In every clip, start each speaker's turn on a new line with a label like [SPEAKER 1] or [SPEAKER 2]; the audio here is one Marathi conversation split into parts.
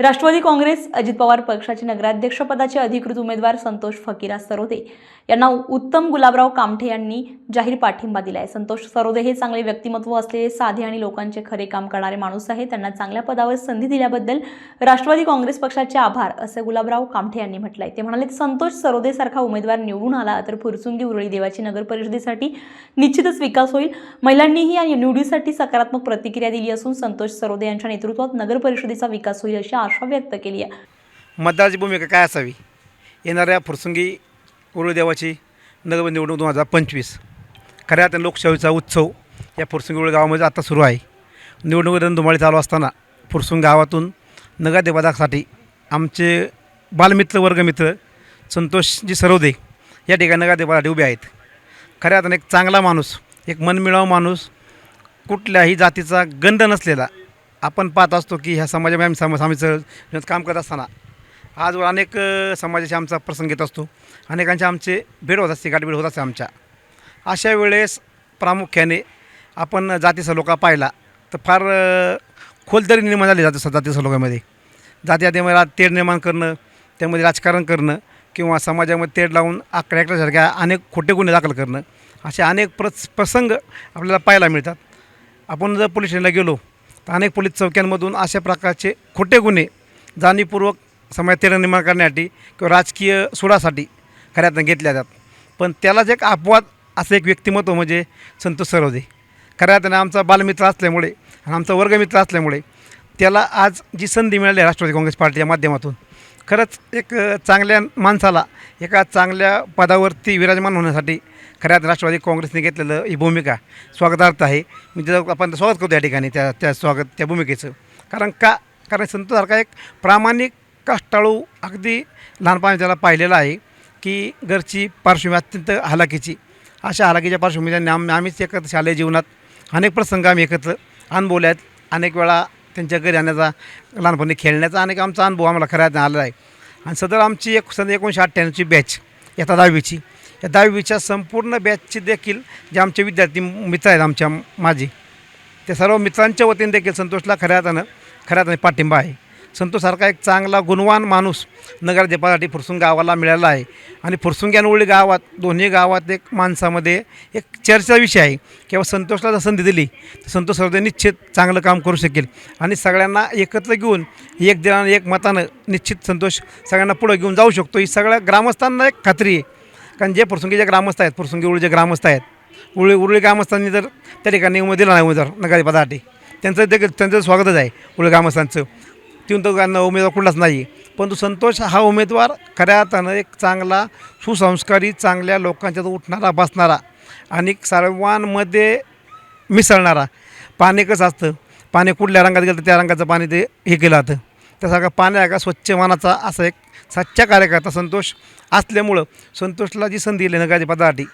[SPEAKER 1] राष्ट्रवादी काँग्रेस अजित पवार पक्षाचे नगराध्यक्षपदाचे अधिकृत उमेदवार संतोष फकीरा सरोदे यांना उत्तम गुलाबराव कामठे यांनी जाहीर पाठिंबा दिला आहे संतोष सरोदे हे चांगले व्यक्तिमत्व असलेले साधे आणि लोकांचे खरे काम करणारे माणूस आहे त्यांना चांगल्या पदावर संधी दिल्याबद्दल राष्ट्रवादी काँग्रेस पक्षाचे आभार असं गुलाबराव कामठे यांनी म्हटलं आहे ते म्हणाले संतोष सरोदे सारखा उमेदवार निवडून आला तर फुरसुंगी उरळी देवाची नगर परिषदेसाठी निश्चितच विकास होईल. महिलांनीही या निवडीसाठी सकारात्मक प्रतिक्रिया दिली असून संतोष सरोदे यांच्या नेतृत्वात नगर परिषदेचा विकास होईल अशी आशा व्यक्त केली आहे.
[SPEAKER 2] मतदाराची भूमिका काय असावी? येणाऱ्या फुरसुंगी उरुळदेवाची नगर निवडणूक दोन हजार पंचवीस. खऱ्या अर्थाने लोकशाहीचा उत्सव या फुरसुंगी उरुळ गावामध्ये आता सुरू आहे. निवडणूक रणधुमाळी चालू असताना फुरसुंग गावातून नगरदेवादासाठी आमचे बालमित्र वर्गमित्र संतोषजी सरोदे या ठिकाणी नगरदेवासाठी उभे आहेत. खऱ्या अर्थाने एक चांगला माणूस एक मनमिळाव माणूस कुठल्याही जातीचा गंध नसलेला आपण पाहत असतो की ह्या समाजामध्ये आम्ही सम समाजाचं काम करत असताना आजवर अनेक समाजाचे आमचा प्रसंग येत असतो. अनेकांचे आमचे भेट होत असते गाठभेट होत असते आमच्या. अशा वेळेस प्रामुख्याने आपण जातीचा लोका पाहिला तर फार खोलतरी निर्माण झाली जाती जातीच्या लोकांमध्ये. जाती जातीमध्ये तेढ निर्माण करणं त्यामध्ये राजकारण करणं किंवा समाजामध्ये तेढ लावून आकड्या आकड्यासारख्या अनेक खोटे गुन्हे दाखल करणं असे अनेक प्रस प्रसंग आपल्याला पाहायला मिळतात. आपण जर पोलीस स्टेशनला गेलो तर अनेक पोलीस चौक्यांमधून अशा प्रकारचे खोटे गुन्हे जाणीवपूर्वक समाज निर्माण करण्यासाठी किंवा राजकीय सुडासाठी खऱ्यातनं घेतल्या जातात. पण त्यालाच एक अपवाद असं एक व्यक्तिमत्व म्हणजे संतोष सरोदे. खऱ्या अर्थाने आमचा बालमित्र असल्यामुळे आणि आमचा वर्गमित्र असल्यामुळे त्याला आज जी संधी मिळाली आहे राष्ट्रवादी काँग्रेस पार्टीच्या माध्यमातून खरंच एक चांगल्या माणसाला एका चांगल्या पदावरती विराजमान होण्यासाठी खऱ्यात राष्ट्रवादी काँग्रेसने घेतलेलं ही भूमिका स्वागतार्थ आहे. मी त्याचं आपण स्वागत करतो या ठिकाणी त्या त्या स्वागत त्या भूमिकेचं. कारण का कारण संतसारखा एक प्रामाणिक कष्टाळू अगदी लहानपणी त्याला पाहिलेलं आहे की घरची पार्श्वभूमी अत्यंत हलाखीची. अशा हलाखीच्या पार्श्वभूमीच्या आम आम्हीच एकत्र शालेय जीवनात अनेक प्रसंग आम्ही एकत्र अनुभवले आहेत. अनेक वेळा त्यांच्या घरी आणण्याचा लहानपणी खेळण्याचा अनेक आमचा अनुभव आम्हाला खऱ्यात आलेला आहे. आणि सदर आमची एक सध्या एकोणीसशे अठ्ठ्याण्णवची बॅच येता दहावीची. या दहावीच्या संपूर्ण बॅचचे देखील जे आमचे विद्यार्थी मित्र आहेत आमच्या माझे त्या सर्व मित्रांच्या वतीने देखील संतोषला खऱ्या अर्थानं खऱ्या अर्थाने पाठिंबा आहे. संतोषसारखा एक चांगला गुणवान माणूस नगरदेपासाठी फुरसुंग गावाला मिळाला आहे. आणि फुरसुंग गावात दोन्ही गावात एक माणसामध्ये एक चर्चा विषय आहे. किंवा संतोषला जर संधी दिली तर संतोष सर्वदे निश्चित चांगलं काम करू शकेल. आणि सगळ्यांना एकत्र घेऊन एक दिनानं एक मतानं निश्चित संतोष सगळ्यांना पुढं घेऊन जाऊ शकतो. ही सगळ्या ग्रामस्थांना एक खात्री आहे. कारण जे फुरसुंगीचे ग्रामस्थ आहेत फुरसुंगी उळीचे ग्रामस्थ आहेत उळी उरळी ग्रामस्थांनी जर त्या ठिकाणी उमेद दिला नाही उमेदवार नगरपदासाठी त्यांचं देखील त्यांचं स्वागतच आहे उळी ग्रामस्थांचं. तिथून तो त्यांना उमेदवार कुठलाच नाही. परंतु संतोष हा उमेदवार खऱ्या अर्थानं एक चांगला सुसंस्कारी चांगल्या लोकांच्यात उठणारा बसणारा आणि सर्वांमध्ये मिसळणारा. पाणी कसं असतं? पाणी कुठल्या रंगात गेलं तर त्या रंगाचं पाणी ते हे केलं जातं. त्यासारखा पाण्या का? स्वच्छ मानाचा असा एक सच्चा कार्यकर्ता संतोष असल्यामुळं संतोषला जी संधी दिली नगराच्या पदासाठी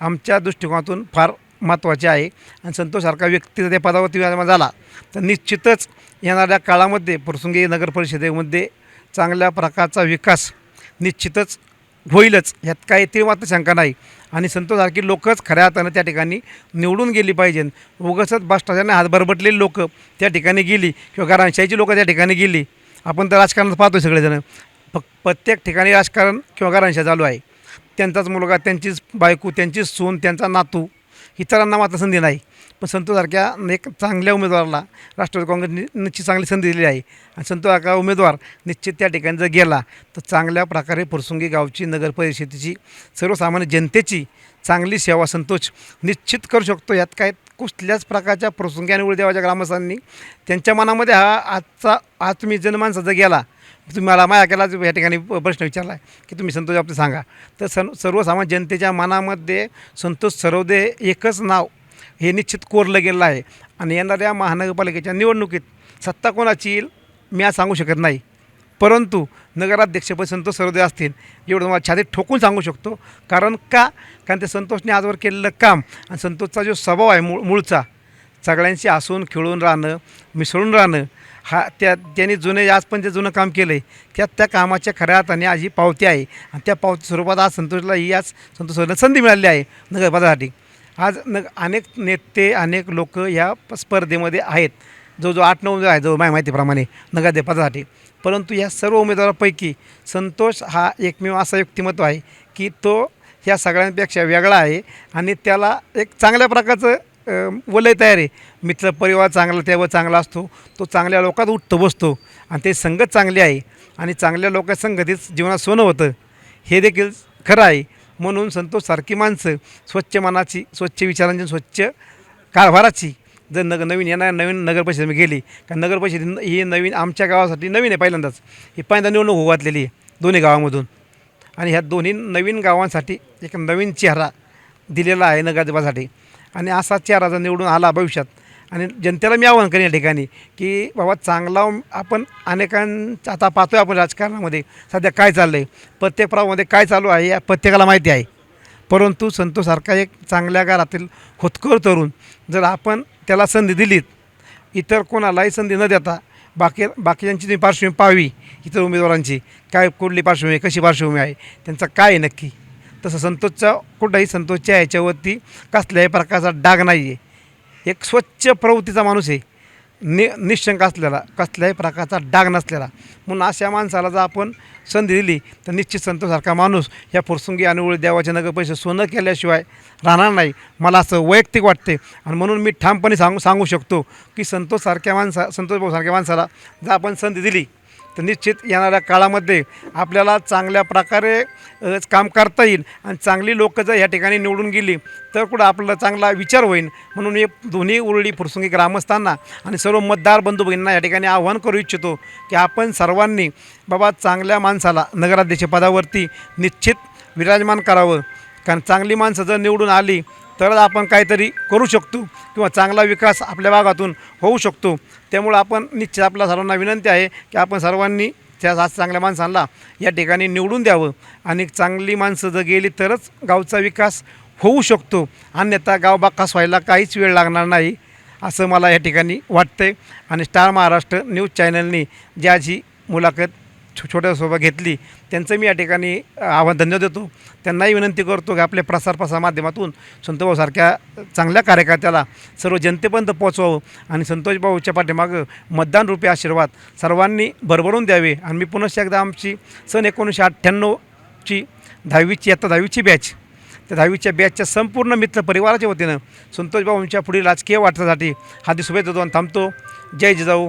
[SPEAKER 2] आमच्या दृष्टिकोनातून फार महत्त्वाची आहे. आणि संतोषसारखा व्यक्ती जर त्या पदावरती विराजमान झाला तर निश्चितच येणाऱ्या काळामध्ये प्रसंगी नगर परिषदेमध्ये चांगल्या प्रकारचा विकास निश्चितच होईलच. ह्यात काही ती मात्र शंका नाही. आणि संतोषसारखी लोकच खऱ्या अर्थानं त्या ठिकाणी निवडून गेली पाहिजे. उगाचच भ्रष्टाचाराने हात बरबटलेली लोकं त्या ठिकाणी गेली किंवा घरांशाहीची लोकं त्या ठिकाणी गेली. आपण तर राजकारणात पाहतो सगळेजण. फ प्रत्येक ठिकाणी राजकारण किंवा घरांशा चालू आहे. त्यांचाच मुलगा त्यांचीच बायको त्यांचीच सून त्यांचा नातू इतरांना मात्र संधी नाही. पण संतोसारख्या एक चांगल्या उमेदवाराला राष्ट्रवादी काँग्रेसने निश्चित चांगली संधी दिली आहे. आणि संतोसारखा उमेदवार निश्चित त्या ठिकाणी जर गेला तर चांगल्या प्रकारे फुरसुंगी गावची नगर परिषदेची सर्वसामान्य जनतेची चांगली सेवा संतोष निश्चित करू शकतो. यात काय कुठल्याच प्रकारच्या प्रसंगी आणि उळदेवाच्या ग्रामस्थांनी त्यांच्या मनामध्ये हा आजचा आज तुम्ही जनमानसा जर गेला तुम्ही मला माया केला या ठिकाणी प्रश्न विचारला आहे की तुम्ही संतोष बाबतीत सांगा. तर सं सर्वसामान्य जनतेच्या मनामध्ये संतोष सरवदे एकच नाव हे निश्चित कोरलं गेलं आहे. आणि येणाऱ्या महानगरपालिकेच्या निवडणुकीत सत्ता कोणाची येईल मी आज सांगू शकत नाही. परंतु नगराध्यक्षपद संतोष सरोदय असतील एवढं तुम्हाला छातीत ठोकून सांगू शकतो. कारण का? कारण ते संतोषने आजवर केलेलं काम आणि संतोषचा जो स्वभाव आहे मूळ मूळचा सगळ्यांशी हसून खेळून राहणं मिसळून राहणं हा त्या त्यांनी जुने आज पण जे जुनं काम केलं आहे त्यात त्या कामाच्या खऱ्या हाताने आज ही पावती आहे. आणि त्या पावती स्वरूपात आज संतोषला ही आज संतोषला संधी मिळाली आहे नगरपदासाठी आज न अनेक नेते अनेक लोक या प- स्पर्धेमध्ये आहेत. जो जो आठ नऊ आहे जो माझ्या माहितीप्रमाणे नगराध्यपदासाठी परंतु या सर्व उमेदवारापैकी संतोष हा एकमेव असा व्यक्तिमत्व आहे की तो ह्या सगळ्यांपेक्षा वेगळा आहे आणि त्याला एक चांगल्या प्रकारचं वलय तयार आहे. मित्रपरिवार चांगला त्यावर चांगला असतो तो चांगल्या लोकात उठतो बसतो आणि ते संगत चांगली आहे आणि चांगल्या लोक जीवनात सोनं होतं. हे देखील खरं आहे. म्हणून संतोषसारखी माणसं स्वच्छ मनाची स्वच्छ विचारांची स्वच्छ कारभाराची जर नग नवीन येणार नवीन नगरपरिषद गेली का नगरपरिषद ही नवीन आमच्या गावासाठी नवीन आहे पहिल्यांदाच. ही पहिल्यांदा निवडणूक होऊ घातलेली आहे दोन्ही गावामधून. आणि ह्या दोन्ही नवीन गावांसाठी एक नवीन चेहरा दिलेला आहे नगरदेवासाठी. आणि असा चेहरा जर निवडून आला भविष्यात आणि जनतेला मी आव्हान करेन या ठिकाणी की बाबा चांगला आपण अनेकांचा आता पाहतो आहे आपण राजकारणामध्ये सध्या काय चाललं आहे प्रत्येक प्रभावामध्ये काय चालू आहे या प्रत्येकाला माहिती आहे. परंतु संतोषसारखा एक चांगल्या घरातील खोतकर तरुण जर आपण त्याला संधी दिलीत इतर कोणालाही संधी न देता बाकी बाकीच्यांची तुम्ही पार्श्वभूमी पाहावी इतर उमेदवारांची. काय कुठली पार्श्वभूमी आहे कशी पार्श्वभूमी आहे त्यांचा काय आहे नक्की? तसं संतोषचा कुठंही संतोषच्या ह्याच्यावरती कसल्याही प्रकारचा डाग नाही आहे एक स्वच्छ प्रवृत्तीचा माणूस आहे. नि निशंक असलेला कसल्याही प्रकारचा डाग नसलेला. म्हणून अशा माणसाला जर आपण संधी दिली तर निश्चित संतोषसारखा माणूस या फुरसुंगी आणि देवाचे नगर पैसे सोनं केल्याशिवाय राहणार नाही. मला असं वैयक्तिक वाटते आणि म्हणून मी ठामपणे सांगू सांगू शकतो की संतोषसारख्या माणसा संतोष भाऊसारख्या माणसाला जर आपण संधी दिली तर निश्चित येणाऱ्या काळामध्ये आपल्याला चांगल्या प्रकारे काम करता येईल आणि चांगली लोकं जर या ठिकाणी निवडून गेली तर कुठं आपल्याला चांगला विचार होईल. म्हणून हे दोन्ही उरळी फुरसुंगी ग्रामस्थांना आणि सर्व मतदार बंधू भगिनींना या ठिकाणी आव्हान करू इच्छितो की आपण सर्वांनी बाबा चांगल्या माणसाला नगराध्यक्षपदावरती निश्चित विराजमान करावं. कारण चांगली माणसं जर निवडून आली तरच आपण काहीतरी करू शकतो किंवा चांगला विकास आपल्या भागातून होऊ शकतो. त्यामुळं आपण निश्चित आपल्या सर्वांना विनंती आहे की आपण सर्वांनी त्या आज चांगल्या माणसांना या ठिकाणी निवडून द्यावं आणि चांगली माणसं जर गेली तरच गावचा विकास होऊ शकतो. अन्यथा गाव बाकास व्हायला काहीच वेळ लागणार नाही असं मला या ठिकाणी वाटतंय. आणि स्टार महाराष्ट्र न्यूज चॅनलनी ज्याची मुलाखत छो शोभा घेतली त्यांचं मी या ठिकाणी आव्हान धन्यवाद देतो. त्यांनाही विनंती करतो की आपल्या प्रसार प्रसार माध्यमातून संतोषभाऊसारख्या चांगल्या कार्यकर्त्याला सर्व जनतेपर्यंत पोचवावं आणि संतोषभाऊच्या पाठीमागं मतदानरूपी आशीर्वाद सर्वांनी भरभरून द्यावे. आणि मी पुनश्च एकदा आमची सन एकोणीसशे अठ्ठ्याण्णवची दहावीची आता दहावीची बॅच त्या दहावीच्या बॅचच्या संपूर्ण मित्र परिवाराच्या वतीनं संतोषबाऊंच्या पुढील राजकीय वाटचासाठी हार्दिक शुभेच्छा आणि थांबतो. जय जिजाऊ.